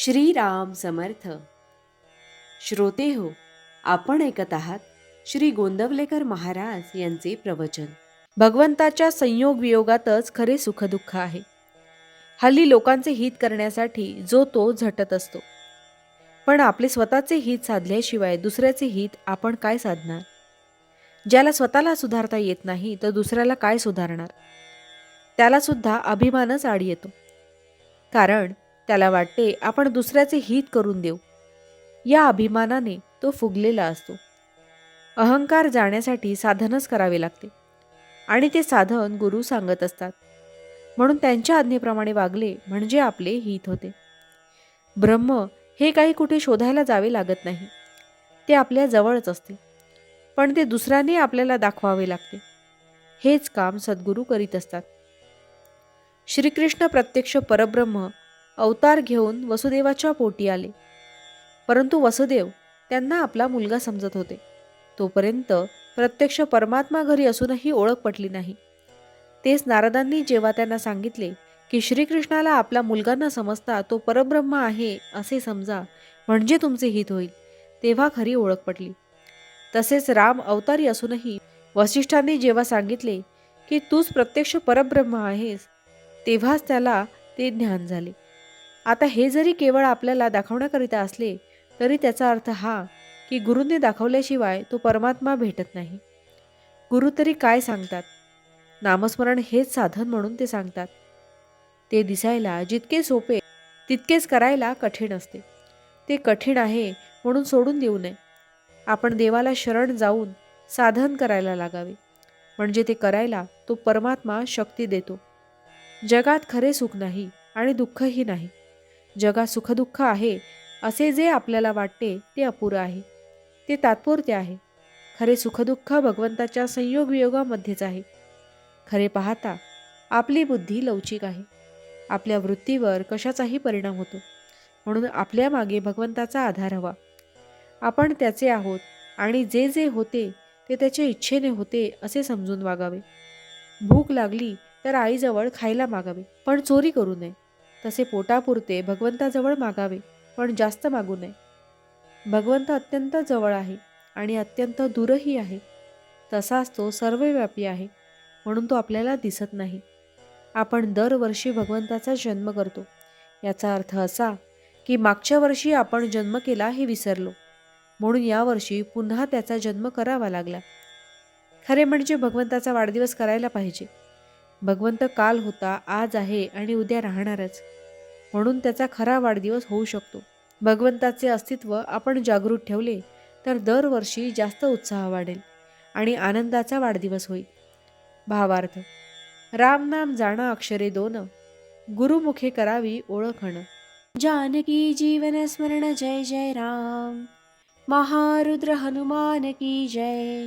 श्रीराम समर्थ. श्रोते हो आपण ऐकत आहात श्री गोंदवलेकर महाराज यांचे प्रवचन. भगवंताच्या संयोग वियोगातच खरे सुखदुःख आहे. हल्ली लोकांचे हित करण्यासाठी जो तो झटत असतो. पण आपले स्वतःचे हित साधल्याशिवाय दुसऱ्याचे हित आपण काय साधणार? ज्याला स्वतःला सुधारता येत नाही तर दुसऱ्याला काय सुधारणार? त्यालासुद्धा अभिमानच आड येतो. कारण त्याला वाटते आपण दुसऱ्याचे हित करून देऊ. या अभिमानाने तो फुगलेला असतो. अहंकार जाण्यासाठी साधनच करावे लागते. आणि ते साधन गुरु सांगत असतात. म्हणून त्यांच्या आज्ञेप्रमाणे वागले म्हणजे आपले हित होते. ब्रह्म हे काही कुठे शोधायला जावे लागत नाही. ते आपल्या जवळच असते. पण ते दुसऱ्याने आपल्याला दाखवावे लागते. हेच काम सद्गुरू करीत असतात. श्रीकृष्ण प्रत्यक्ष परब्रह्म अवतार घेऊन वसुदेवाच्या पोटी आले. परंतु वसुदेव त्यांना आपला मुलगा समजत होते. तोपर्यंत प्रत्यक्ष परमात्मा घरी असूनही ओळख पटली नाही. तेच नारदांनी जेव्हा त्यांना सांगितले की श्रीकृष्णाला आपला मुलगा न समजता तो परब्रह्म आहे असे समजा म्हणजे तुमचे हित होईल तेव्हा खरी ओळख पटली. तसेच राम अवतारी असूनही वसिष्ठांनी जेव्हा सांगितले की तूच प्रत्यक्ष परब्रह्म आहेस तेव्हाच त्याला ते ज्ञान झाले. आता हे जरी केवळ आपल्याला दाखवण्याकरिता असले तरी त्याचा अर्थ हा की गुरूंनी दाखवल्याशिवाय तो परमात्मा भेटत नाही. गुरु तरी काय सांगतात? नामस्मरण हेच साधन म्हणून ते सांगतात. ते दिसायला जितके सोपे तितकेच करायला कठीण असते. ते कठीण आहे म्हणून सोडून देऊ नये. आपण देवाला शरण जाऊन साधन करायला लागावे. म्हणजे ते करायला तो परमात्मा शक्ती देतो. जगात खरे सुख नाही आणि दुःखही नाही. जगात सुखदुःख आहे असे जे आपल्याला वाटते ते अपुरं आहे. ते तात्पुरते आहे. खरे सुखदुःख भगवंताच्या संयोग वियोगामध्येच आहे. खरे पाहता आपली बुद्धी लवचिक आहे. आपल्या वृत्तीवर कशाचाही परिणाम होतो. म्हणून आपल्या मागे भगवंताचा आधार हवा. आपण त्याचे आहोत आणि जे जे होते ते त्याच्या इच्छेने होते असे समजून वागावे. भूक लागली तर आईजवळ खायला मागावे पण चोरी करू नये. तसे पोटापुरते भगवंताजवळ मागावे पण जास्त मागू नये. भगवंत अत्यंत जवळ आहे आणि अत्यंत दूरही आहे. तसाच तो सर्वव्यापी आहे म्हणून तो आपल्याला दिसत नाही. आपण दरवर्षी भगवंताचा जन्म करतो. याचा अर्थ असा की मागच्या वर्षी आपण जन्म केला हे विसरलो म्हणून यावर्षी पुन्हा त्याचा जन्म करावा लागला. खरे म्हणजे भगवंताचा वाढदिवस करायला पाहिजे. भगवंत काल होता आज आहे आणि उद्या राहणारच. म्हणून त्याचा खरा वाढदिवस होऊ शकतो. भगवंताचे अस्तित्व आपण जागृत ठेवले तर दरवर्षी जास्त उत्साह वाढेल आणि आनंदाचा वाढदिवस होईल. भावार्थ राम नाम जाणं अक्षरे दोन. गुरुमुखे करावी ओळखण. जानकी जीवन स्मरण जय जय राम. महारुद्र हनुमान की जय.